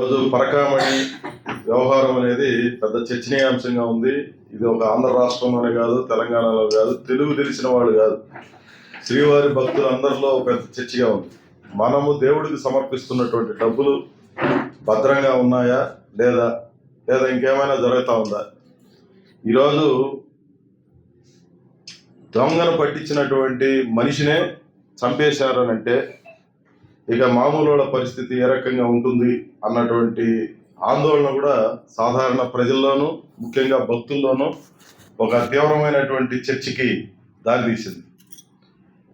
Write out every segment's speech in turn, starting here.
రోజు పరకామణి వ్యవహారం అనేది పెద్ద చర్చనీయాంశంగా ఉంది. ఇది ఒక ఆంధ్ర రాష్ట్రంలోనే కాదు తెలంగాణలో కాదు తెలుగు తెలిసిన వాళ్ళు కాదు. శ్రీవారి భక్తులు అందరిలో ఒక పెద్ద చర్చగా ఉంది. మనము దేవుడికి సమర్పిస్తున్నటువంటి డబ్బులు భద్రంగా ఉన్నాయా లేదా లేదా ఇంకేమైనా జరుగుతూ ఉందా? ఈరోజు దొంగను పట్టించినటువంటి మనిషినే చంపేశారనంటే ఇక మామూలు పరిస్థితి ఏ రకంగా ఉంటుంది అన్నటువంటి ఆందోళన కూడా సాధారణ ప్రజల్లోనూ ముఖ్యంగా భక్తుల్లోనూ ఒక తీవ్రమైనటువంటి చర్చకి దారితీసింది.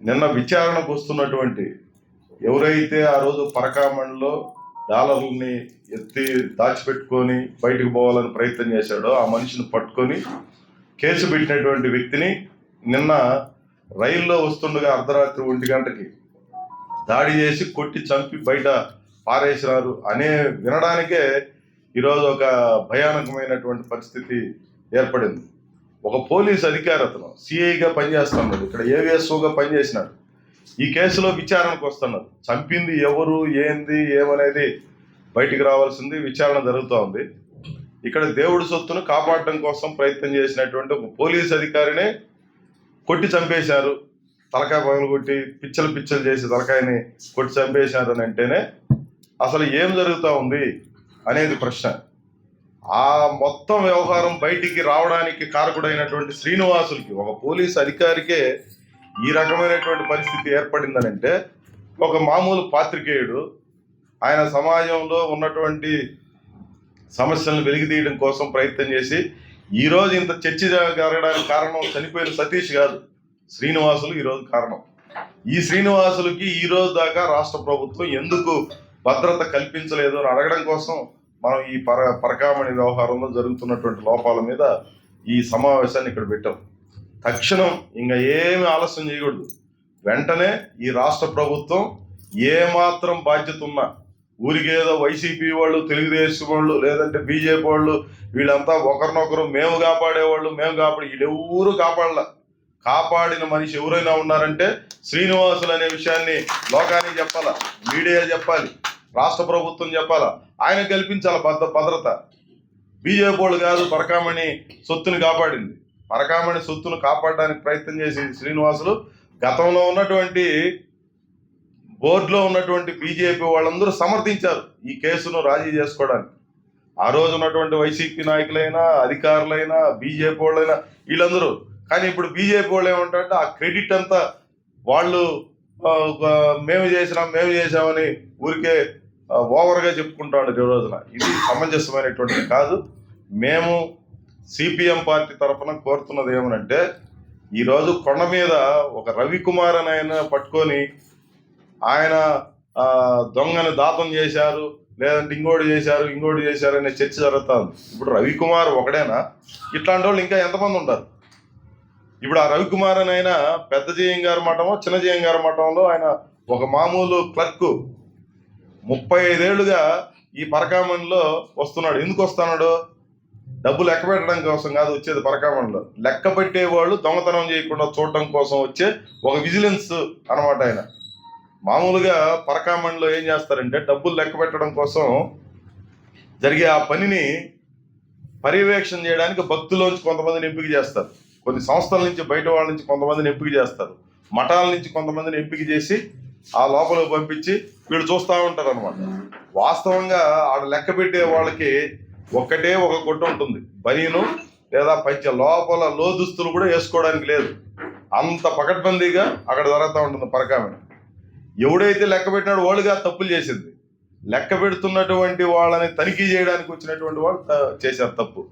నిన్న విచారణకు వస్తున్నటువంటి ఎవరైతే ఆ రోజు పరకామణిలో డాలర్లని ఎత్తి దాచిపెట్టుకొని బయటకు పోవాలని ప్రయత్నం చేశాడో ఆ మనిషిని పట్టుకొని కేసు పెట్టినటువంటి వ్యక్తిని నిన్న రైల్లో వస్తుండగా అర్ధరాత్రి ఒంటి గంటకి దాడి చేసి కొట్టి చంపి బయట పారేసినారు అనే వినడానికే ఈరోజు ఒక భయానకమైనటువంటి పరిస్థితి ఏర్పడింది. ఒక పోలీస్ అధికారి అతను సిఐగా పనిచేస్తున్నాడు ఇక్కడ ఏవిఎస్ఓగా పనిచేసినాడు ఈ కేసులో విచారణకు వస్తున్నారు. చంపింది ఎవరు ఏంది ఏమనేది బయటికి రావాల్సింది విచారణ జరుగుతూ ఉంది. ఇక్కడ దేవుడి సొత్తును కాపాడడం కోసం ప్రయత్నం చేసినటువంటి ఒక పోలీస్ అధికారినే కొట్టి చంపేశారు. తలకాయ పగలు కొట్టి పిచ్చలు పిచ్చలు చేసి తలకాయని కొట్టి చంపేశారు అని అంటేనే అసలు ఏం జరుగుతూ ఉంది అనేది ప్రశ్న. ఆ మొత్తం వ్యవహారం బయటికి రావడానికి కారకుడైనటువంటి శ్రీనివాసులకి ఒక పోలీస్ అధికారికే ఈ రకమైనటువంటి పరిస్థితి ఏర్పడిందని అంటే ఒక మామూలు పాత్రికేయుడు ఆయన సమాజంలో ఉన్నటువంటి సమస్యలను వెలిగితీయడం కోసం ప్రయత్నం చేసి ఈ రోజు ఇంత చర్చ జరగడానికి కారణం చనిపోయిన సతీష్ కాదు. శ్రీనివాసులు ఈరోజు కారణం. ఈ శ్రీనివాసులకి ఈ రోజు దాకా రాష్ట్ర ప్రభుత్వం ఎందుకు భద్రత కల్పించలేదు అని అడగడం కోసం మనం ఈ పర పరకామణి వ్యవహారంలో జరుగుతున్నటువంటి లోపాల మీద ఈ సమావేశాన్ని ఇక్కడ పెట్టాం. తక్షణం ఇంకా ఏమి ఆలస్యం చేయకూడదు. వెంటనే ఈ రాష్ట్ర ప్రభుత్వం ఏమాత్రం బాధ్యత ఉన్నా ఊరికేదో వైసీపీ వాళ్ళు తెలుగుదేశం వాళ్ళు లేదంటే బీజేపీ వాళ్ళు వీళ్ళంతా ఒకరినొకరు మేము కాపాడేవాళ్ళు మేము కాపాడి వీళ్ళెవరూ కాపాడలే. కాపాడిన మనిషి ఎవరైనా ఉన్నారంటే శ్రీనివాసులు అనే విషయాన్ని లోకానికి చెప్పాలా? మీడియా చెప్పాలి. రాష్ట్ర ప్రభుత్వం చెప్పాలా? ఆయన కల్పించాలి భద్ర భద్రత? బీజేపీ వాళ్ళు కాదు పరకామణి సొత్తుని కాపాడింది. పరకామణి సొత్తును కాపాడడానికి ప్రయత్నం చేసి శ్రీనివాసులు గతంలో ఉన్నటువంటి బోర్డులో ఉన్నటువంటి బీజేపీ వాళ్ళందరూ సమర్థించారు ఈ కేసును రాజీ చేసుకోవడానికి. ఆ రోజు ఉన్నటువంటి వైసీపీ నాయకులైనా అధికారులైనా బీజేపీ వాళ్ళైనా వీళ్ళందరూ కానీ ఇప్పుడు బీజేపీ వాళ్ళు ఏమంటారంటే ఆ క్రెడిట్ అంతా వాళ్ళు మేము చేసినాం మేము చేసామని ఊరికే ఓవర్గా చెప్పుకుంటాడు ఈ రోజున. ఇది సమంజసమైనటువంటిది కాదు. మేము సిపిఎం పార్టీ తరఫున కోరుతున్నది ఏమనంటే ఈరోజు కొండ మీద ఒక రవికుమార్ అని ఆయన పట్టుకొని ఆయన దొంగని దాతం చేశారు లేదంటే ఇంకోటి చేశారు ఇంకోటి చేశారు అనే చర్చ జరుగుతుంది. ఇప్పుడు రవికుమార్ ఒకడేనా? ఇట్లాంటి వాళ్ళు ఇంకా ఎంతమంది ఉంటారు? ఇప్పుడు ఆ రవికుమార్ అని ఆయన పెద్ద జయం గారి మఠమో చిన్న జయం గారి మఠంలో ఆయన ఒక మామూలు క్లర్క్. ముప్పై ఐదేళ్ళుగా ఈ పరకామణిలో వస్తున్నాడు. ఎందుకు వస్తున్నాడు? డబ్బు లెక్క పెట్టడం కోసం కాదు వచ్చేది పరకామణిలో. లెక్క పెట్టేవాళ్ళు దొంగతనం చేయకుండా చూడడం కోసం వచ్చే ఒక విజిలెన్స్ అన్నమాట ఆయన. మామూలుగా పరకామణిలో ఏం చేస్తారంటే డబ్బులు లెక్క పెట్టడం కోసం జరిగే ఆ పనిని పర్యవేక్షణ చేయడానికి భక్తులోంచి కొంతమందిని ఎంపిక చేస్తారు. కొన్ని సంస్థల నుంచి బయట వాళ్ళ నుంచి కొంతమందిని ఎంపిక చేస్తారు. మఠాల నుంచి కొంతమందిని ఎంపిక చేసి ఆ లోపల పంపించి వీళ్ళు చూస్తూ ఉంటారు అనమాట వాస్తవంగా ఆడ లెక్క పెట్టే వాళ్ళకి ఒక్కటే ఒక గుడ్డ ఉంటుంది. బనీను లేదా పంచ లోపల లోదుస్తులు కూడా వేసుకోవడానికి లేదు. అంత పకడ్బందీగా అక్కడ జరుగుతూ ఉంటుంది పరకామని ఎవడైతే లెక్క పెట్టినాడు వాళ్ళుగా తప్పులు చేసింది. లెక్క పెడుతున్నటువంటి వాళ్ళని తనిఖీ చేయడానికి వచ్చినటువంటి వాళ్ళు త- చేశారు తప్పు.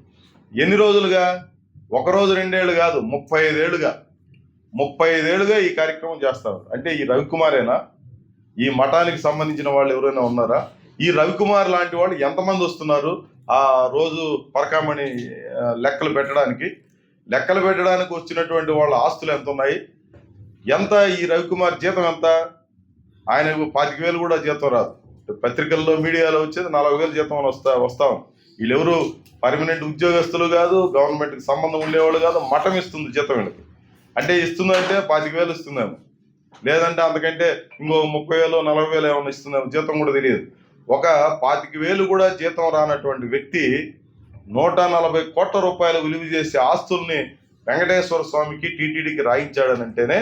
ఎన్ని రోజులుగా? ఒకరోజు రెండేళ్ళు కాదు ముప్పై ఐదేళ్ళుగా ముప్పై ఐదేళ్ళుగా ఈ కార్యక్రమం చేస్తారు. అంటే ఈ రవికుమారేనా? ఈ మఠానికి సంబంధించిన వాళ్ళు ఎవరైనా ఉన్నారా? ఈ రవికుమార్ లాంటి వాళ్ళు ఎంతమంది వస్తున్నారు? ఆ రోజు పరకామణి లెక్కలు పెట్టడానికి. లెక్కలు పెట్టడానికి వచ్చినటువంటి వాళ్ళ ఆస్తులు ఎంత ఉన్నాయి ఎంత? ఈ రవికుమార్ జీతం ఎంత? ఆయనకు పాతిక వేలు కూడా జీతం రాదు. పత్రికల్లో మీడియాలో వచ్చేది నలభై వేలు జీతం అని వస్తా వస్తాం వీళ్ళెవరు? పర్మనెంట్ ఉద్యోగస్తులు కాదు గవర్నమెంట్కి సంబంధం ఉండేవాళ్ళు కాదు మఠం ఇస్తుంది జీతం వీళ్ళకి. అంటే ఇస్తుందంటే పాతిక వేలు ఇస్తుందేమో. లేదంటే అంతకంటే ఇంకో ముప్పై వేలు నలభై వేలు ఏమైనా ఇస్తుందేమో జీతం కూడా తెలియదు. ఒక పాతిక వేలు కూడా జీతం రానటువంటి వ్యక్తి నూట నలభై కోట్ల రూపాయలు విలువ చేసే ఆస్తుల్ని వెంకటేశ్వర స్వామికి టీటీడీకి రాయించాడనంటేనే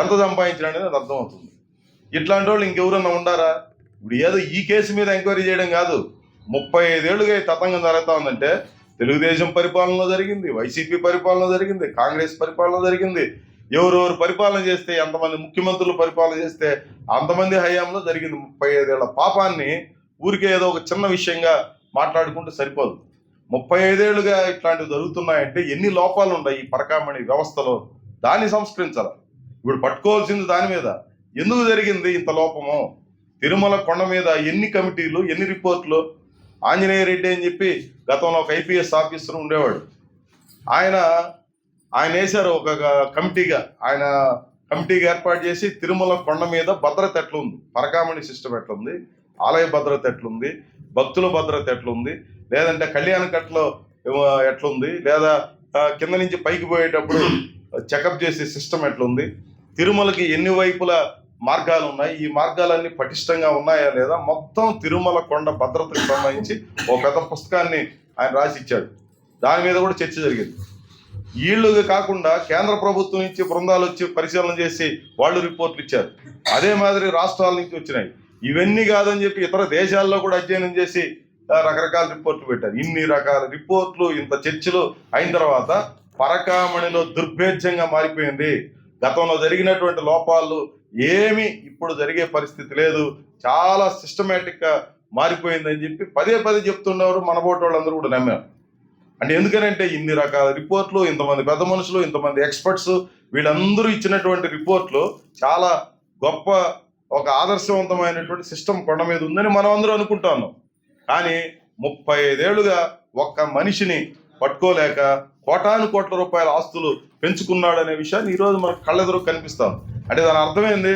ఎంత సంపాదించాడనేది అర్థమవుతుంది. ఇట్లాంటి వాళ్ళు ఇంకెవరన్నా ఉండారా? ఇప్పుడు ఏదో ఈ కేసు మీద ఎంక్వైరీ చేయడం కాదు. ముప్పై ఐదేళ్ళుగా ఈ తతంగం జరుగుతూ ఉందంటే తెలుగుదేశం పరిపాలన జరిగింది వైసీపీ పరిపాలన జరిగింది కాంగ్రెస్ పరిపాలన జరిగింది. ఎవరెవరు పరిపాలన చేస్తే ఎంతమంది ముఖ్యమంత్రులు పరిపాలన చేస్తే అంతమంది హయాంలో జరిగింది ముప్పై ఐదేళ్ళ పాపాన్ని ఊరికే ఏదో ఒక చిన్న విషయంగా మాట్లాడుకుంటే సరిపోదు. ముప్పై ఐదేళ్ళుగా ఇట్లాంటివి జరుగుతున్నాయంటే ఎన్ని లోపాలు ఉన్నాయి ఈ పరకామణి వ్యవస్థలో? దాన్ని సంస్కరించాలి. ఇప్పుడు పట్టుకోవాల్సింది దాని మీద. ఎందుకు జరిగింది ఇంత లోపము? తిరుమల కొండ మీద ఎన్ని కమిటీలు ఎన్ని రిపోర్ట్లు ఆంజనేయ రెడ్డి అని చెప్పి గతంలో ఒక ఐపీఎస్ ఆఫీసర్ ఉండేవాడు. ఆయన ఆయన వేశారు ఒక కమిటీగా. ఆయన కమిటీగా ఏర్పాటు చేసి తిరుమల కొండ మీద భద్రత ఎట్లుంది? పరకామణి సిస్టమ్ ఎట్లుంది? ఆలయ భద్రత ఎట్లుంది? భక్తుల భద్రత ఎట్లుంది? లేదంటే కళ్యాణ కట్లో ఎట్లుంది? లేదా కింద నుంచి పైకి పోయేటప్పుడు చెకప్ చేసే సిస్టమ్ ఎట్లుంది? తిరుమలకి ఎన్ని వైపుల మార్గాలు ఉన్నాయి ఈ మార్గాలన్నీ పటిష్టంగా ఉన్నాయా లేదా? మొత్తం తిరుమల కొండ భద్రతకు సంబంధించి ఒక పెద్ద పుస్తకాన్ని ఆయన రాసి ఇచ్చాడు దాని మీద కూడా చర్చ జరిగింది. వీళ్ళు కాకుండా కేంద్ర ప్రభుత్వం నుంచి బృందాలు వచ్చి పరిశీలన చేసి వాళ్ళు రిపోర్ట్లు ఇచ్చారు. అదే మాదిరి రాష్ట్రాల నుంచి వచ్చినాయి. ఇవన్నీ కాదని చెప్పి ఇతర దేశాల్లో కూడా అధ్యయనం చేసి రకరకాల రిపోర్ట్లు పెట్టారు. ఇన్ని రకాల రిపోర్ట్లు ఇంత చర్చలు అయిన తర్వాత పరకామణిలో దుర్భేద్యంగా మారిపోయింది. గతంలో జరిగినటువంటి లోపాలు ఏమి ఇప్పుడు జరిగే పరిస్థితి లేదు. చాలా సిస్టమేటిక్గా మారిపోయిందని చెప్పి పదే పదే చెప్తున్నారు మన బోటి వాళ్ళందరూ కూడా నమ్మారు. అంటే ఎందుకనంటే ఇన్ని రకాల రిపోర్ట్లు ఇంతమంది పెద్ద మనుషులు ఇంతమంది ఎక్స్పర్ట్స్ వీళ్ళందరూ ఇచ్చినటువంటి రిపోర్ట్లు చాలా గొప్ప ఒక ఆదర్శవంతమైనటువంటి సిస్టమ్ కొండ మీద ఉందని మనం అందరూ అనుకుంటాను కానీ ముప్పై ఐదేళ్ళుగా ఒక్క మనిషిని పట్టుకోలేక కోటాను కోట్ల రూపాయల ఆస్తులు పెంచుకున్నాడనే విషయాన్ని ఈరోజు మనకు కళ్ళెదురు కనిపిస్తాం అంటే దాని అర్థమైంది?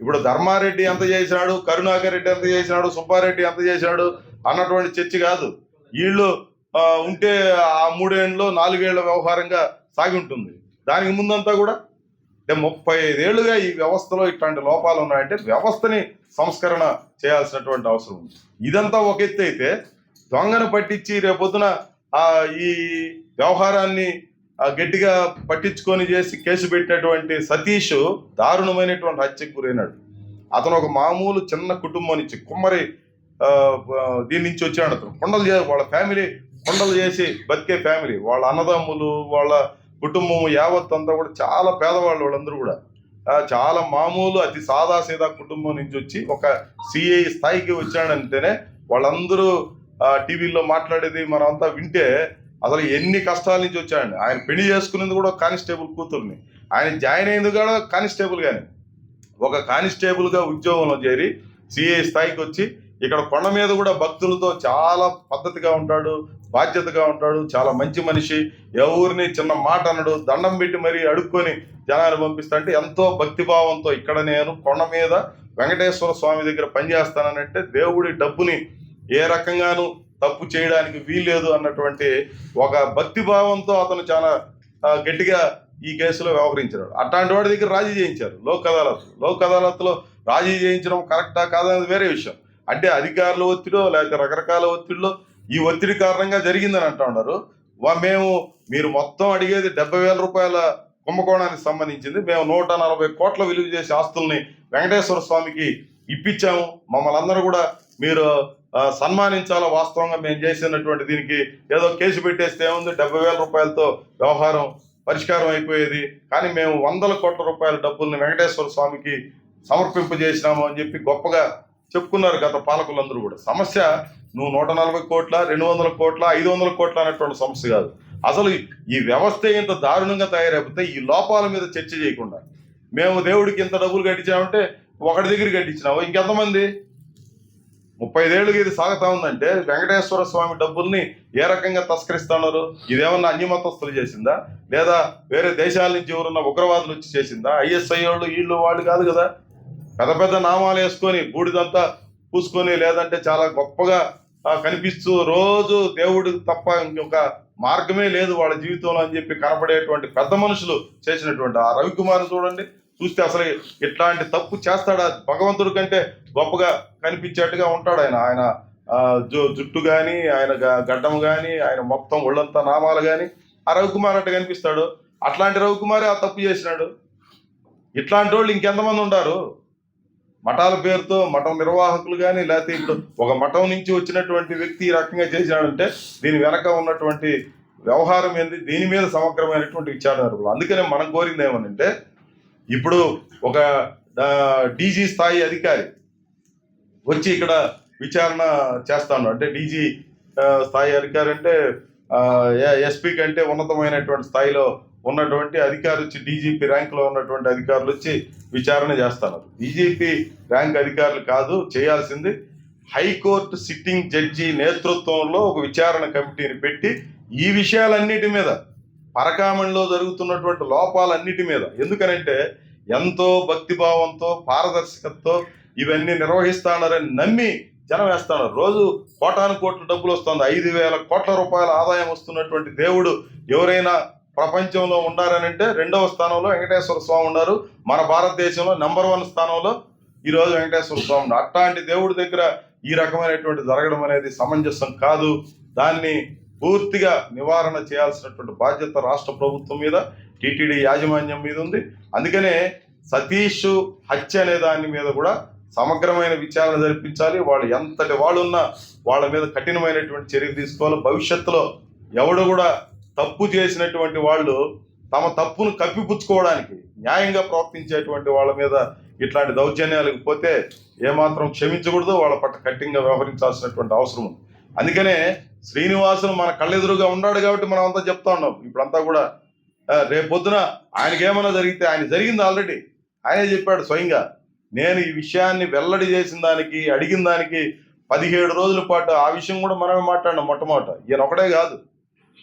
ఇప్పుడు ధర్మారెడ్డి ఎంత చేసినాడు కరుణాకర్ రెడ్డి ఎంత చేసినాడు సుబ్బారెడ్డి ఎంత చేసినాడు అన్నటువంటి చర్చ కాదు. వీళ్ళు ఉంటే ఆ మూడేళ్ళు నాలుగేళ్ళ వ్యవహారంగా సాగి ఉంటుంది. దానికి ముందంతా కూడా అంటే ముప్పై ఐదేళ్ళుగా ఈ వ్యవస్థలో ఇట్లాంటి లోపాలు ఉన్నాయంటే వ్యవస్థని సంస్కరణ చేయాల్సినటువంటి అవసరం ఉంది. ఇదంతా ఒక ఎత్తు అయితే దొంగను పట్టించి రేపొద్దున ఈ వ్యవహారాన్ని గట్టిగా పట్టించుకొని చేసి కేసు పెట్టినటువంటి సతీష్ దారుణమైనటువంటి హత్యకు గురైనాడు. అతను ఒక మామూలు చిన్న కుటుంబం నుంచి కుమ్మరి దీని నుంచి వచ్చాడు అతను. కొండలు చే వాళ్ళ ఫ్యామిలీ కొండలు చేసి బతికే ఫ్యామిలీ. వాళ్ళ అన్నదమ్ములు వాళ్ళ కుటుంబం యావత్ అంతా కూడా చాలా పేదవాళ్ళు వాళ్ళందరూ కూడా. చాలా మామూలు అతి సాదా సీదా కుటుంబం నుంచి వచ్చి ఒక సిఐ స్థాయికి వచ్చాడంటేనే వాళ్ళందరూ టీవీల్లో టీవీలో మాట్లాడేది మనం అంతా వింటే అసలు ఎన్ని కష్టాల నుంచి వచ్చాడండి? ఆయన పెళ్ళి చేసుకునేది కూడా కానిస్టేబుల్ కూతుర్ని. ఆయన జాయిన్ అయింది కూడా కానిస్టేబుల్ కానీ ఒక కానిస్టేబుల్గా ఉద్యోగంలో చేరి సిఐ స్థాయికి వచ్చి ఇక్కడ కొండ మీద కూడా భక్తులతో చాలా పద్ధతిగా ఉంటాడు బాధ్యతగా ఉంటాడు చాలా మంచి మనిషి. ఎవరిని చిన్న మాట అనడు దండం పెట్టి మరీ అడుక్కొని జనాలు పంపిస్తాంటే ఎంతో భక్తిభావంతో ఇక్కడ నేను కొండ మీద వెంకటేశ్వర స్వామి దగ్గర పనిచేస్తానంటే దేవుడి డబ్బుని ఏ రకంగానూ తప్పు చేయడానికి వీల్లేదు అన్నటువంటి ఒక భక్తి భావంతో అతను చాలా గట్టిగా ఈ కేసులో వ్యవహరించారు అట్లాంటి వాడి దగ్గర రాజీ చేయించారు. లోక్ అదాలత్ లోక్ అదాలత్లో రాజీ చేయించడం కరెక్టా కాదనేది వేరే విషయం. అంటే అధికారుల ఒత్తిడో లేకపోతే రకరకాల ఒత్తిడిలో ఈ ఒత్తిడి కారణంగా జరిగిందని అంటా ఉన్నారు. మేము మీరు మొత్తం అడిగేది డెబ్బై వేల రూపాయల కుంభకోణానికి సంబంధించింది. మేము నూట నలభై కోట్ల విలువ చేసే ఆస్తుల్ని వెంకటేశ్వర స్వామికి ఇప్పించాము. మమ్మల్ని అందరూ కూడా మీరు సన్మానించాలో వాస్తవంగా మేము చేసినటువంటి దీనికి ఏదో కేసు పెట్టేస్తే ఏముంది? డెబ్బై వేల రూపాయలతో వ్యవహారం పరిష్కారం అయిపోయేది. కానీ మేము వందల కోట్ల రూపాయల డబ్బుల్ని వెంకటేశ్వర స్వామికి సమర్పింపజేసినాము అని చెప్పి గొప్పగా చెప్పుకున్నారు గత పాలకులందరూ కూడా. సమస్య నువ్వు నూట నలభై కోట్ల రెండు వందల కోట్ల ఐదు వందల కోట్ల అనేటువంటి సమస్య కాదు. అసలు ఈ వ్యవస్థ ఇంత దారుణంగా తయారైపోతే ఈ లోపాల మీద చర్చ చేయకుండా మేము దేవుడికి ఇంత డబ్బులు కట్టించామంటే ఒకటి దగ్గర కట్టించినావు? ఇంకెంతమంది? ముప్పై ఐదేళ్ళకి ఇది సాగుతా ఉందంటే వెంకటేశ్వర స్వామి డబ్బుల్ని ఏ రకంగా తస్కరిస్తున్నారు? ఇదేమన్నా అన్యమతస్తులు చేసిందా? లేదా వేరే దేశాల నుంచి ఎవరున్న ఉగ్రవాదులు వచ్చి చేసిందా? ఐఎస్ఐ వాళ్ళు వీళ్ళు వాళ్ళు కాదు కదా. పెద్ద పెద్ద నామాలు వేసుకొని బూడిదంతా పూసుకొని లేదంటే చాలా గొప్పగా కనిపిస్తూ రోజు దేవుడు తప్ప ఇంకొక మార్గమే లేదు వాళ్ళ జీవితంలో అని చెప్పి కనపడేటువంటి పెద్ద మనుషులు చేసినటువంటి ఆ రవికుమార్ చూడండి. చూస్తే అసలు ఇట్లాంటి తప్పు చేస్తాడా భగవంతుడి కంటే గొప్పగా కనిపించేట్టుగా ఉంటాడు ఆయన. ఆయన జు- జుట్టు కానీ ఆయన గడ్డం కానీ ఆయన మొత్తం ఒళ్ళంతా నామాలు కానీ ఆ రవికుమార్ అట్ట కనిపిస్తాడు. అట్లాంటి రవికుమారే ఆ తప్పు చేసినాడు. ఇట్లాంటి వాళ్ళు ఇంకెంతమంది ఉంటారు మఠాల పేరుతో మఠం నిర్వాహకులు కానీ లేకపోతే ఇప్పుడు ఒక మఠం నుంచి వచ్చినటువంటి వ్యక్తి ఈ రకంగా చేసినాడంటే దీని వెనక ఉన్నటువంటి వ్యవహారం ఏంది? దీని మీద సమగ్రమైనటువంటి విచారణ అందుకనే మనం కోరింది ఏమనంటే ఇప్పుడు ఒక డీజీ స్థాయి అధికారి వచ్చి ఇక్కడ విచారణ చేస్తాను. అంటే డీజీ స్థాయి అధికారి అంటే ఎస్పీ కంటే ఉన్నతమైనటువంటి స్థాయిలో ఉన్నటువంటి అధికారి వచ్చి డీజీపీ ర్యాంకులో ఉన్నటువంటి అధికారులు వచ్చి విచారణ చేస్తారు. డీజీపీ ర్యాంక్ అధికారులు కాదు చేయాల్సింది హైకోర్టు సిట్టింగ్ జడ్జి నేతృత్వంలో ఒక విచారణ కమిటీని పెట్టి ఈ విషయాలన్నిటి మీద పరకామణిలో జరుగుతున్నటువంటి లోపాలన్నిటి మీద. ఎందుకనంటే ఎంతో భక్తిభావంతో పారదర్శకతతో ఇవన్నీ నిర్వహిస్తానని నమ్మి జనం వేస్తాను రోజు కోటాను కోట్ల డబ్బులు వస్తుంది. ఐదు వేల కోట్ల రూపాయల ఆదాయం వస్తున్నటువంటి దేవుడు ఎవరైనా ప్రపంచంలో ఉండారనంటే రెండవ స్థానంలో వెంకటేశ్వర స్వామి ఉన్నారు. మన భారతదేశంలో నెంబర్ వన్ స్థానంలో ఈ రోజు వెంకటేశ్వర స్వామి ఉన్నారు. అట్లాంటి దేవుడి దగ్గర ఈ రకమైనటువంటి జరగడం అనేది సమంజసం కాదు. దాన్ని పూర్తిగా నివారణ చేయాల్సినటువంటి బాధ్యత రాష్ట్ర ప్రభుత్వం మీద టీటీడీ యాజమాన్యం మీద ఉంది. అందుకనే సతీష్ హత్య అనే దాని మీద కూడా సమగ్రమైన విచారణ జరిపించాలి. వాళ్ళు ఎంతటి వాళ్ళు ఉన్నా వాళ్ళ మీద కఠినమైనటువంటి చర్యలు తీసుకోవాలి. భవిష్యత్తులో ఎవడు కూడా తప్పు చేసినటువంటి వాళ్ళు తమ తప్పును కప్పిపుచ్చుకోవడానికి న్యాయంగా ప్రవర్తించేటువంటి వాళ్ళ మీద ఇట్లాంటి దౌర్జన్యాలకు పోతే ఏమాత్రం క్షమించకూడదు. వాళ్ళ పట్ల కఠినంగా వ్యవహరించాల్సినటువంటి అవసరం ఉంది. అందుకనే శ్రీనివాసులు మన కళ్ళెదురుగా ఉన్నాడు కాబట్టి మనం అంతా చెప్తా ఉన్నాం. ఇప్పుడంతా కూడా రేపొద్దున రేపు పొద్దున ఆయనకి ఏమైనా జరిగితే ఆయన జరిగింది ఆల్రెడీ. ఆయనే చెప్పాడు స్వయంగా నేను ఈ విషయాన్ని వెల్లడి చేసిన దానికి అడిగిన దానికి పదిహేడు రోజుల పాటు ఆ విషయం కూడా మనమే మాట్లాడినాం మొట్టమొదట. ఈయన ఒకటే కాదు.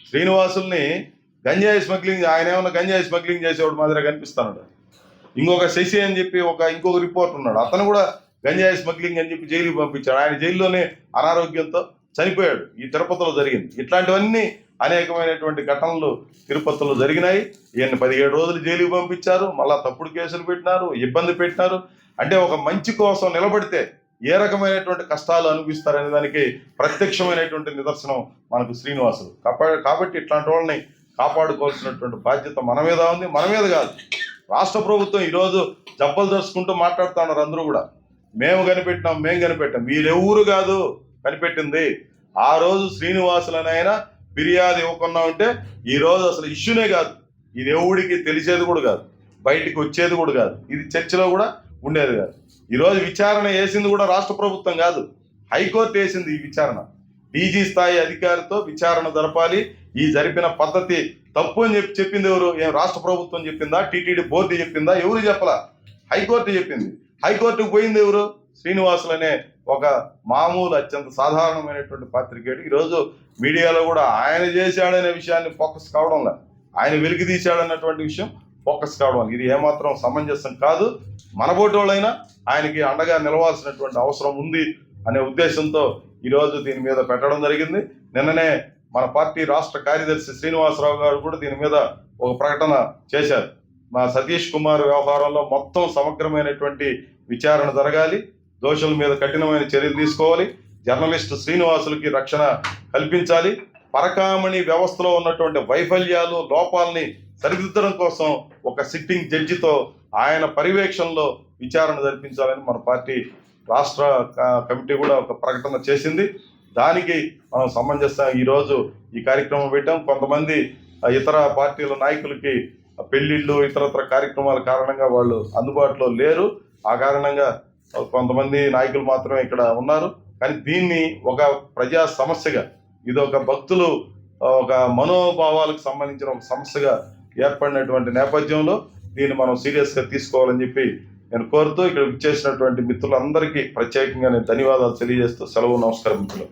శ్రీనివాసుల్ని గంజాయి స్మగ్లింగ్ ఆయన ఏమైనా గంజాయి స్మగ్లింగ్ చేసేవాడు మాదిరిగా కనిపిస్తాడు ఇంకొక శశి అని చెప్పి ఒక ఇంకొక రిపోర్ట్ ఉన్నాడు. అతను కూడా గంజాయి స్మగ్లింగ్ అని చెప్పి జైలుకి పంపించాడు. ఆయన జైల్లోనే అనారోగ్యంతో చనిపోయాడు. ఈ తిరుపతిలో జరిగింది. ఇట్లాంటివన్నీ అనేకమైనటువంటి ఘటనలు తిరుపతిలో జరిగినాయి. ఈయన్ని పదిహేడు రోజులు జైలుకి పంపించారు. మళ్ళా తప్పుడు కేసులు పెట్టినారు. ఇబ్బంది పెట్టినారు. అంటే ఒక మంచి కోసం నిలబడితే ఏ రకమైనటువంటి కష్టాలు అనిపిస్తారనే దానికి ప్రత్యక్షమైనటువంటి నిదర్శనం మనకు శ్రీనివాసులు కాబ- కాబట్టి ఇట్లాంటి వాళ్ళని కాపాడుకోవాల్సినటువంటి బాధ్యత మన మీద ఉంది. మన మీద కాదు. రాష్ట్ర ప్రభుత్వం ఈరోజు జబ్బలు దర్చుకుంటూ మాట్లాడుతున్నారు అందరూ కూడా. మేము కనిపెట్టినాం మేము కనిపెట్టాం. వీరెవరు కాదు. కనిపెట్టింది. ఆ రోజు శ్రీనివాసులనైనా ఆయన ఫిర్యాదు ఇవ్వకుండా ఉంటే ఈ రోజు అసలు ఇష్యూనే కాదు. ఇది ఎవడికి తెలిసేది కూడా కాదు. బయటికి వచ్చేది కూడా కాదు. ఇది చర్చలో కూడా ఉండేది కాదు. ఈరోజు విచారణ వేసింది కూడా రాష్ట్ర ప్రభుత్వం కాదు. హైకోర్టు వేసింది ఈ విచారణ. డీజీ స్థాయి అధికారితో విచారణ జరపాలి. ఈ జరిపిన పద్ధతి తప్పు అని చెప్పి చెప్పింది ఎవరు? ఏం రాష్ట్ర ప్రభుత్వం చెప్పిందా? టీటీడీ బోర్డు చెప్పిందా? ఎవరు చెప్పలా? హైకోర్టు చెప్పింది. హైకోర్టుకు పోయింది ఎవరు? శ్రీనివాసులు అనే ఒక మామూలు అత్యంత సాధారణమైనటువంటి పాత్రికేయుడు. ఈరోజు మీడియాలో కూడా ఆయన చేశాడనే విషయాన్ని ఫోకస్ కావడం లేదు. ఆయన వెలికి తీశాడన్నటువంటి విషయం ఫోకస్ కావడం ఇది ఏమాత్రం సమంజసం కాదు. మనబోటి వాళ్ళైనా ఆయనకి అండగా నిలవాల్సినటువంటి అవసరం ఉంది అనే ఉద్దేశంతో ఈరోజు దీని మీద పెట్టడం జరిగింది. నిన్ననే మన పార్టీ రాష్ట్ర కార్యదర్శి శ్రీనివాసరావు గారు కూడా దీని మీద ఒక ప్రకటన చేశారు. మా సతీష్ కుమార్ వ్యవహారంలో మొత్తం సమగ్రమైనటువంటి విచారణ జరగాలి. దోషుల మీద కఠినమైన చర్యలు తీసుకోవాలి. జర్నలిస్ట్ శ్రీనివాసులకి రక్షణ కల్పించాలి. పరకామణి వ్యవస్థలో ఉన్నటువంటి వైఫల్యాలు లోపాలని సరిదిద్దడం కోసం ఒక సిట్టింగ్ జడ్జితో ఆయన పర్యవేక్షణలో విచారణ జరిపించాలని మన పార్టీ రాష్ట్ర క- కమిటీ కూడా ఒక ప్రకటన చేసింది. దానికి మనం సమంజసం ఈరోజు ఈ కార్యక్రమం పెట్టాం. కొంతమంది ఇతర పార్టీల నాయకులకి పెళ్ళిళ్ళు ఇతరత్ర కార్యక్రమాల కారణంగా వాళ్ళు అందుబాటులో లేరు. ఆ కారణంగా కొంతమంది నాయకులు మాత్రమే ఇక్కడ ఉన్నారు. కానీ దీన్ని ఒక ప్రజా సమస్యగా ఇది ఒక భక్తులు ఒక మనోభావాలకు సంబంధించిన ఒక సమస్యగా ఏర్పడినటువంటి నేపథ్యంలో దీన్ని మనం సీరియస్గా తీసుకోవాలని చెప్పి నేను కోరుతూ ఇక్కడ విచ్చేసినటువంటి మిత్రులందరికీ ప్రత్యేకంగా నేను ధన్యవాదాలు తెలియజేస్తూ సెలవు నమస్కారం మిత్రులు